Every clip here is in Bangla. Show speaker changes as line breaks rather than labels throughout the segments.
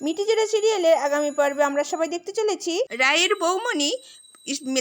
মিটিজেরা সিরিয়ালের আগামী পর্বে আমরা সবাই দেখতে চলেছি। রায়ের বৌমণি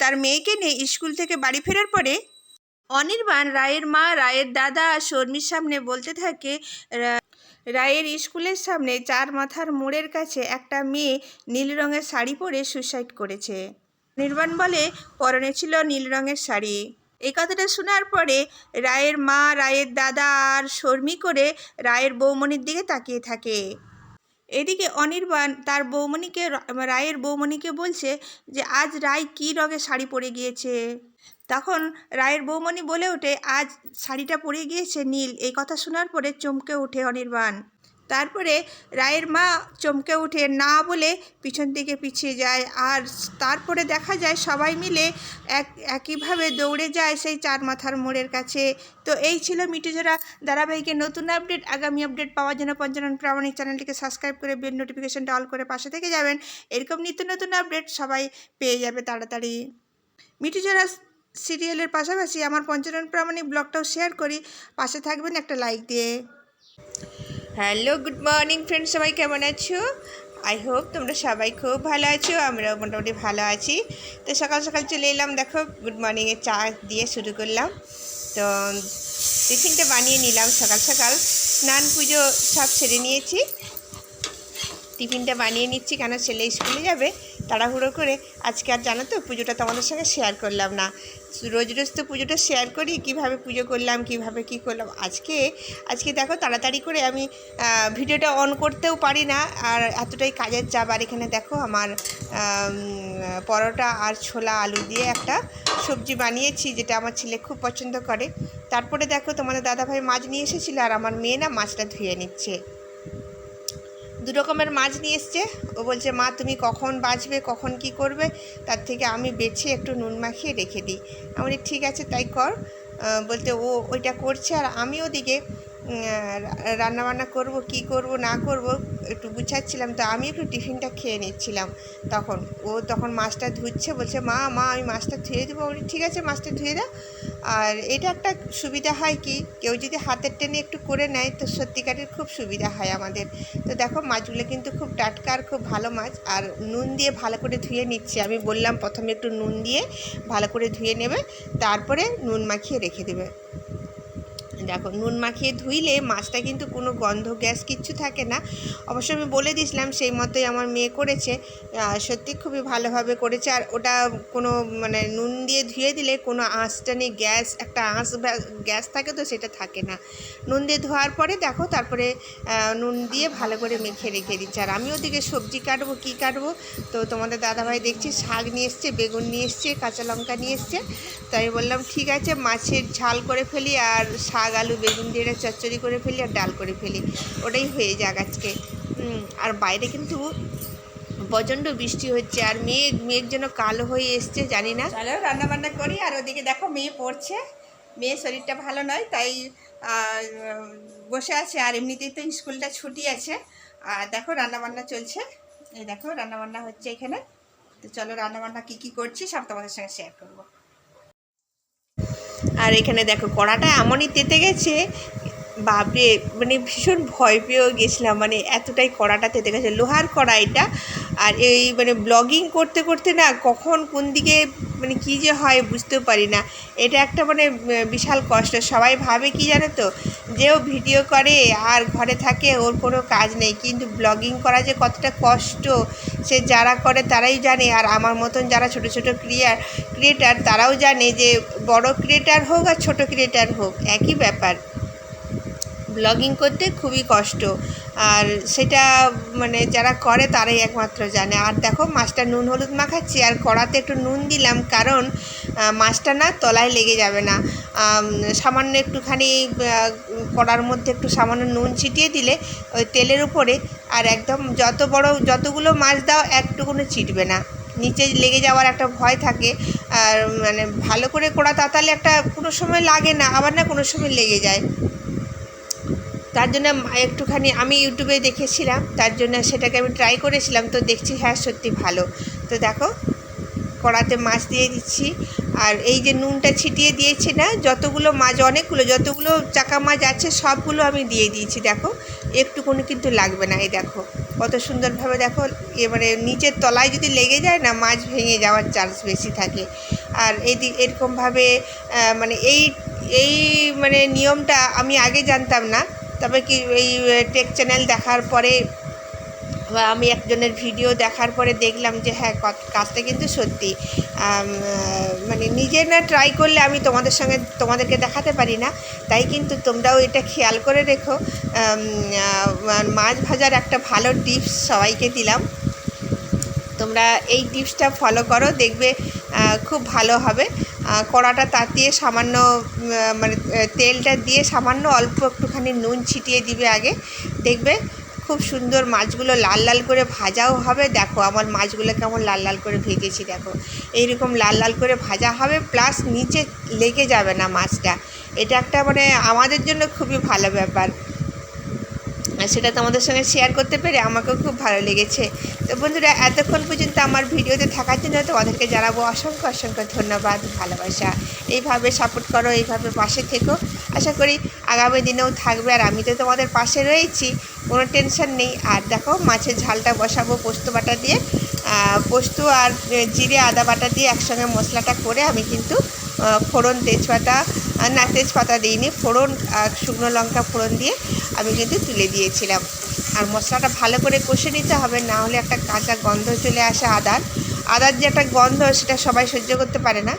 তার মেয়েকে নিয়ে স্কুল থেকে বাড়ি ফেরার পরে অনির্বাণ রায়ের মা, রায়ের দাদা আর শর্মির সামনে বলতে থাকে রায়ের স্কুলের সামনে চার মাথার মোড়ের কাছে একটা মেয়ে নীল রঙের শাড়ি পরে সুইসাইড করেছে। নির্বাণ বলে, পরনে ছিল নীল রঙের শাড়ি। এই কথাটা শোনার পরে রায়ের মা, রায়ের দাদা আর শর্মি করে রায়ের বৌমণির দিকে তাকিয়ে থাকে। এদিকে অনির্বাণ তার বৌমণিকে রায়ের বৌমণিকে বলছে যে, আজ রায় কী রঙের শাড়ি পরে গিয়েছে? তখন রায়ের বৌমণি বলে ওঠে, আজ শাড়িটা পরে গিয়েছে নীল। এই কথা শোনার পরে চমকে ওঠে অনির্বাণ। তারপরে রায়ের মা চমকে উঠে না বলে পিছন দিকে পিছিয়ে যায়। আর তারপরে দেখা যায় সবাই মিলে এক, একইভাবে দৌড়ে যায় সেই চার মাথার মোড়ের কাছে। তো এই ছিল মিটুজোড়া ধারাবাহিকের নতুন আপডেট। আগামী আপডেট পাওয়ার জন্য পঞ্চানন প্রামাণিক চ্যানেলটিকে সাবস্ক্রাইব করে বেল নোটিফিকেশনটা অল করে পাশে থেকে যাবেন। এরকম নিত্য নতুন আপডেট সবাই পেয়ে যাবে তাড়াতাড়ি। মিটুজোড়া সিরিয়ালের পাশাপাশি আমার পঞ্চানন প্রামাণিক ব্লগটাও শেয়ার করি। পাশে থাকবেন একটা লাইক দিয়ে। হ্যালো, গুড মর্নিং ফ্রেন্ড সবাই কেমন আছো? আই হোপ তোমরা সবাই খুব ভালো আছো আমরাও মোটামুটি ভালো আছি। তো সকাল সকাল চলে এলাম, দেখো, গুড মর্নিংয়ে চা দিয়ে শুরু করলাম। তো টিফিনটা বানিয়ে নিলাম সকাল সকাল। স্নান, পুজো সব সেরে নিয়েছি। টিফিনটা বানিয়ে নিচ্ছি, কেন ছেলে স্কুলে যাবে? তাড়াহুড়ো করে আজকে আর জানো তো পুজোটা তোমাদের সঙ্গে শেয়ার করলাম না। রোজ রোজ তো পুজোটা শেয়ার করি, কীভাবে পুজো করলাম, কীভাবে কি করলাম। আজকে আজকে দেখো তাড়াতাড়ি করে আমি ভিডিওটা অন করতেও পারি না, আর এতটাই কাজের চাপ। আর এখানে দেখো আমার পরোটা আর ছোলা আলু দিয়ে একটা সবজি বানিয়েছি, যেটা আমার ছেলে খুব পছন্দ করে। তারপরে দেখো তোমাদের দাদাভাই মাছ নিয়ে এসেছিল, আর আমার মেয়ে না মাছটা ধুয়ে নিচ্ছে। দু রকমের মাছ নিয়ে এসছে। ও বলছে, মা, তুমি কখন বাঁচবে, কখন কি করবে? তার থেকে আমি বেছে একটু নুন মাখিয়ে রেখে দিই। আমি ঠিক আছে, তাই কর। বলতে ও ওইটা করছে আর আমি ওদিকে রান্নাবান্না করব, কি করব, না করব, একটু গুছাচ্ছিলাম, তো আমি একটু টিফিনটা খেয়ে নিচ্ছিলাম তখন। ও তখন মাছটা ধুচ্ছে, বলছে, মা মা, আমি মাছটা ধুয়ে দেবো। বলি, ঠিক আছে, মাছটা ধুয়ে দাও। আর এটা একটা সুবিধা হয় কি, কেউ যদি হাতের টেনে একটু করে নেয়, তো সত্যিকারের খুব সুবিধা হয় আমাদের। তো দেখো, মাছগুলো কিন্তু খুব টাটকা আর খুব ভালো মাছ, আর নুন দিয়ে ভালো করে ধুয়ে নিচ্ছি। আমি বললাম, প্রথমে একটু নুন দিয়ে ভালো করে ধুয়ে নেবে, তারপরে নুন মাখিয়ে রেখে দেবে। দেখো, নুন মাখিয়ে ধুইলে মাছটা কিন্তু কোনো গন্ধ, গ্যাস কিচ্ছু থাকে না। অবশ্য আমি বলে দিয়েছিলাম, সেই মতোই আমার মেয়ে করেছে। সত্যি খুবই ভালোভাবে করেছে। আর ওটা কোনো মানে নুন দিয়ে ধুয়ে দিলে কোনো আঁচটা নেই, গ্যাস, একটা আঁচ গ্যাস থাকে তো সেটা থাকে না। নুন দিয়ে ধোয়ার পরে দেখো, তারপরে নুন দিয়ে ভালো করে মেখে রেখে দিচ্ছে। আর আমি ওদিকে সবজি কাটবো, কী কাটবো? তো তোমাদের দাদাভাই দেখছি, শাক নিয়ে এসছে, বেগুন নিয়ে এসছে, কাঁচা লঙ্কা নিয়ে এসছে। তাই বললাম, ঠিক আছে, মাছের ঝাল করে ফেলি, আর শাক আলু, বেগুন দিয়ে একটা চচ্চড়ি করে ফেলি আর ডাল করে ফেলি। ওটাই হয়ে যাক আজকে। আর বাইরে কিন্তু প্রচণ্ড বৃষ্টি হচ্ছে আর মেঘ মেঘ যেন কালো হয়ে এসছে, জানি না। চলো, রান্নাবান্না করি। আর ওদিকে দেখো মেয়ে পড়ছে। মেয়ের শরীরটা ভালো নয়, তাই বসে আছে। আর এমনিতেই তো স্কুলটা ছুটি আছে। আর দেখো রান্নাবান্না চলছে। এই দেখো, রান্নাবান্না হচ্ছে এখানে। তো চলো, রান্নাবান্না কী কী করছি সব তোমাদের সঙ্গে শেয়ার করব। আর এখানে দেখো কড়াটা এমনই তেতে গেছে বাপরে মানে ভীষণ ভয় পেয়েও গেছিলাম। মানে এতটাই কড়াটা তেতে গেছে লোহার কড়া এটা। আর এই মানে ব্লগিং করতে করতে না কখন কোন দিকে মানে কী যে হয় বুঝতেও পারি না। এটা একটা মানে বিশাল কষ্ট। সবাই ভাবে কি জানো তো? যে ও ভিডিও করে আর ঘরে থাকে, ওর কোনো কাজ নেই। কিন্তু ব্লগিং করা যে কতটা কষ্ট, সে যারা করে তারাই জানে। আর আমার মতন যারা ছোট ছোট ক্রিয়ার ক্রিয়েটার তারাও জানে যে বড় ক্রিয়েটার হোক আর ছোট ক্রিয়েটার হোক, একই ব্যাপার। ব্লগিং করতে খুবই কষ্ট। আর সেটা মানে যারা করে তারাই একমাত্র জানে। আর দেখো, মাছটা নুন হলুদ মাখাচ্ছি, আর কড়াতে একটু নুন দিলাম, কারণ মাছটা না তলায় লেগে যাবে না। সামান্য একটুখানি কড়ার মধ্যে একটু সামান্য নুন ছিটিয়ে দিলে ওই তেলের উপরে, আর একদম যত বড়, যতগুলো মাছ দাও একটুকুনো চিটবে না। নিচে লেগে যাওয়ার একটা ভয় থাকে। আর মানে ভালো করে কড়া তাতালে একটা কোনো সময় লাগে না, আবার না কোনো সময় লেগে যায়। তার জন্য একটুখানি আমি ইউটিউবে দেখেছিলাম, তার জন্য সেটাকে আমি ট্রাই করেছিলাম, তো দেখছি হ্যাঁ সত্যি ভালো। তো দেখো, কড়াতে মাছ দিয়ে দিচ্ছি, আর এই যে নুনটা ছিটিয়ে দিয়েছি না, যতগুলো মাছ, অনেকগুলো, যতগুলো চাকা মাছ আছে, সবগুলো আমি দিয়ে দিয়েছি, দেখো। একটুকুনি কিন্তু লাগবে না, এই দেখো। কত সুন্দরভাবে দেখো এবারে নিচের তলায় যদি লেগে যায় না, মাছ ভেঙে যাওয়ার চান্স বেশি থাকে। আর এদিক এরকমভাবে মানে এই এই মানে নিয়মটা আমি আগে জানতাম না তবে কি এই টেক চ্যানেল দেখার পরে বা আমি একজনের ভিডিও দেখার পরে দেখলাম যে হ্যাঁ কাজটা কিন্তু সত্যি। মানে নিজে না ট্রাই করলে আমি তোমাদের সঙ্গে তোমাদেরকে দেখাতে পারি না। তাই কিন্তু তোমরাও এটা খেয়াল করে রেখো। মাছ ভাজার একটা ভালো টিপস সবাইকে দিলাম। তোমরা এই টিপসটা ফলো করো, দেখবে খুব ভালো হবে। কড়াটা তাতিয়ে সামান্য মানে তেলটা দিয়ে সামান্য অল্প একটুখানি নুন ছিটিয়ে দিবে আগে। দেখবে খুব সুন্দর মাছগুলো লাল লাল করে ভাজাও হবে। দেখো আমার মাছগুলো কেমন লাল লাল করে ভেজেছি, দেখো। এইরকম লাল লাল করে ভাজা হবে, প্লাস নিচে লেগে যাবে না মাছটা। এটা একটা মানে আমাদের জন্য খুবই ভালো ব্যাপার। সেটা তোমাদের সঙ্গে শেয়ার করতে পেরে আমাকেও খুব ভালো লেগেছে। তো বন্ধুরা, এতক্ষণ পর্যন্ত আমার ভিডিওতে থাকার জন্য তোমাদেরকে জানাব অসংখ্য অসংখ্য ধন্যবাদ, ভালোবাসা। এইভাবে সাপোর্ট করো, এইভাবে পাশে থেকো। আশা করি আগামী দিনেও থাকবে আর আমি তো তোমাদের পাশে রয়েছি, কোনো টেনশন নেই। আর দেখো, মাছের ঝালটা বসাবো, পোস্ত বাটা দিয়ে। পোস্ত আর জিরে আদা বাটা দিয়ে একসঙ্গে মশলাটা করে আমি কিন্তু ফোড়ন তেজপাতা না তেজপাতা দিইনি। ফোড়ন আর শুকনো লঙ্কা ফোড়ন দিয়ে আমি কিন্তু তুলে দিয়েছিলাম। আর মশলাটা ভালো করে কষে নিতে হবে, না হলে একটা কাঁচা গন্ধ চলে আসে আদার। আদার যে একটা গন্ধ, সেটা সবাই সহ্য করতে পারে না।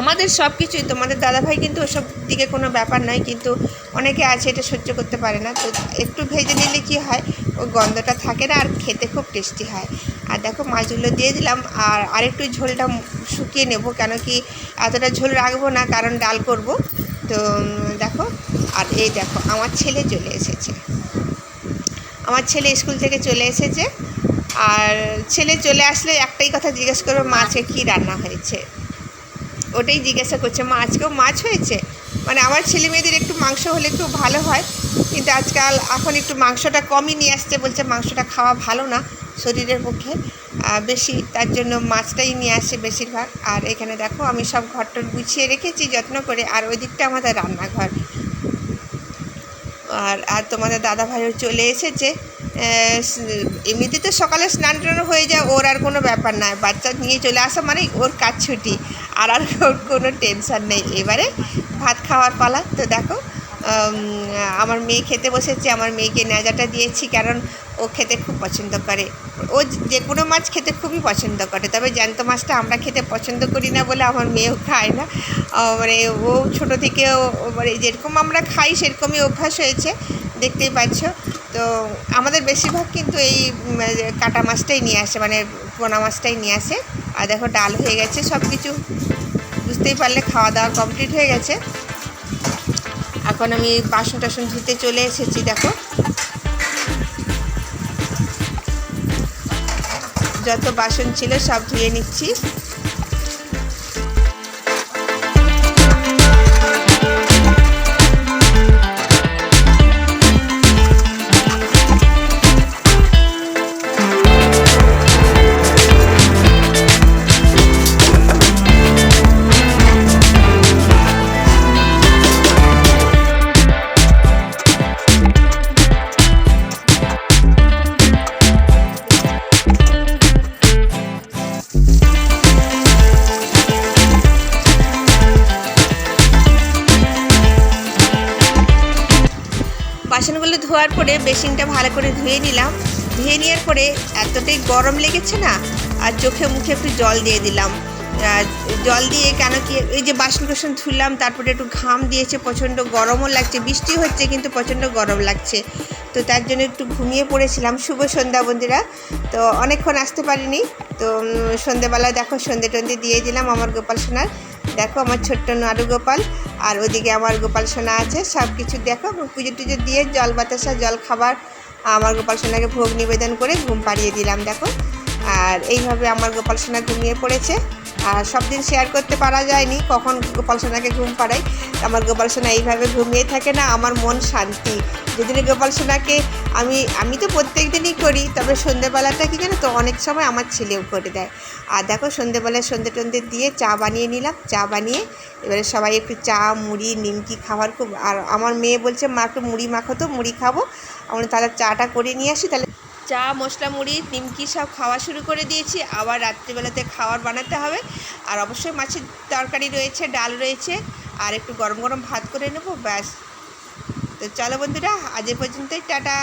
আমাদের সব কিছুই তোমাদের দাদাভাই কিন্তু ওসব দিকে কোনো ব্যাপার নয়, কিন্তু অনেকে আছে এটা সহ্য করতে পারে না। তো একটু ভেজে নিলে কি হয় ওই গন্ধটা থাকে না আর খেতে খুব টেস্টি হয়। আর দেখো, মাছগুলো দিয়ে দিলাম, আর আরেকটু ঝোলটা শুকিয়ে নেব, কেন কি এতটা ঝোল রাখব না, কারণ ডাল করব। তো দেখো, আর এই দেখো, আমার ছেলে চলে এসেছে। আমার ছেলে স্কুল থেকে চলে এসেছে, আর ছেলে চলে আসলে একটাই কথা জিজ্ঞেস করব, মাছে কী রান্না হয়েছে? ওটাই জিজ্ঞাসা করছে, মা, আজকেও মাছ হয়েছে? মানে আমার ছেলে মেয়েদের একটু মাংস হলে খুব ভালো হয়, কিন্তু আজকাল এখন একটু মাংসটা কমই নিয়ে আসছে, বলছে মাংসটা খাওয়া ভালো না শরীরের পক্ষে বেশি, তার জন্য মাছটাই নিয়ে আসে বেশিরভাগ। আর এখানে দেখো, আমি সব ঘরটর গুছিয়ে রেখেছি যত্ন করে, আর ওই দিকটা আমাদের রান্নাঘর। আর আর তোমাদের দাদা ভাইও চলে এসেছে এমনিতে তো সকালে স্নান টান হয়ে যায়, ওর আর কোনো ব্যাপার নাই বাচ্চা নিয়ে চলে আসা মানে ওর কাজ ছুটি। আর আর কোনো টেনশন নেই। এবারে ভাত খাওয়ার পালা। তো দেখো আমার মেয়ে খেতে বসেছে, আমার মেয়েকে নেজাটা দিয়েছি কারণ ও খেতে খুব পছন্দ করে। ও যে কোনো মাছ খেতে খুবই পছন্দ করে, তবে জ্যান্ত মাছটা আমরা খেতে পছন্দ করি না বলে আমার মেয়েও খায় না। মানে ও ছোটো থেকে মানে যেরকম আমরা খাই সেরকমই অভ্যাস হয়েছে, দেখতেই পাচ্ছ। তো আমাদের বেশিরভাগ কিন্তু এই কাটা মাছটাই নিয়ে আসে মানে পোনা মাছটাই নিয়ে আসে। আর দেখো, ডাল হয়ে গেছে সব কিছু বুঝতেই পারলে খাওয়া দাওয়া কমপ্লিট হয়ে গেছে। এখন আমি বাসন টাসন ধুতে চলে এসেছি, দেখো। যত বাসন ছিল সব ধুয়ে নিচ্ছি। ধোয়ার পরে বেসিনটা ভালো করে ধুয়ে নিলাম। ধুয়ে নেওয়ার পরে এতটাই গরম লেগেছে না আর চোখে মুখে একটু জল দিয়ে দিলাম। জল দিয়ে কেন কি এই যে বাসন কোসন ধুলাম তারপরে একটু ঘাম দিয়েছে প্রচণ্ড গরমও লাগছে বৃষ্টি হচ্ছে কিন্তু প্রচণ্ড গরম লাগছে। তো তার জন্য একটু ঘুমিয়ে পড়েছিলাম। শুভ সন্ধ্যা বন্ধুরা। তো অনেকক্ষণ আসতে পারিনি তো উম, সন্ধেবেলা দেখো সন্ধে টন্ধে দিয়ে দিলাম আমার গোপাল সোনার। দেখো আমার ছোট্ট নাড়ু গোপাল। আর ওদিকে আমার গোপাল সোনা আছে সব কিছু দেখো পুজো টুজো দিয়ে জল বাতাসা, জল খাবার, আমার গোপাল সোনাকে ভোগ নিবেদন করে ঘুম পাড়িয়ে দিলাম, দেখো। আর এইভাবে আমার গোপাল সোনা ঘুমিয়ে পড়েছে। সব দিন শেয়ার করতে পারা যায়নি। কখন গোপাল সোনাকে ঘুম পাড়াই? আমার গোপাল সোনা এইভাবে ঘুমিয়ে থাকে না, আমার মন শান্তি। যেদিনে গোপাল সোনাকে আমি আমি তো প্রত্যেক দিনই করি, তবে সন্ধেবেলাটা কি জানো তো, অনেক সময় আমার ছেলেও করে দেয়। আর দেখো সন্ধেবেলায় সন্ধে টন্ধে দিয়ে চা বানিয়ে নিলাম, চা বানিয়ে এবারে সবাই একটু চা, মুড়ি, নিমকি খাবার খুব আর আমার মেয়ে বলছে, মা একটু মুড়ি মাখো তো, মুড়ি খাব। আমরা তাহলে চাটা করে নিয়ে আসি, তাহলে চা, মশলা, মুড়ি, নিমকি সব খাওয়া শুরু করে দিয়েছি। আবার রাত্রিবেলাতে খাবার বানাতে হবে। আর অবশ্যই মাছের তরকারি রয়েছে, ডাল রয়েছে। আর একটু গরম গরম ভাত করে নেব, ব্যাস। তো চলো বন্ধুরা, আজ পর্যন্তই, টাটা।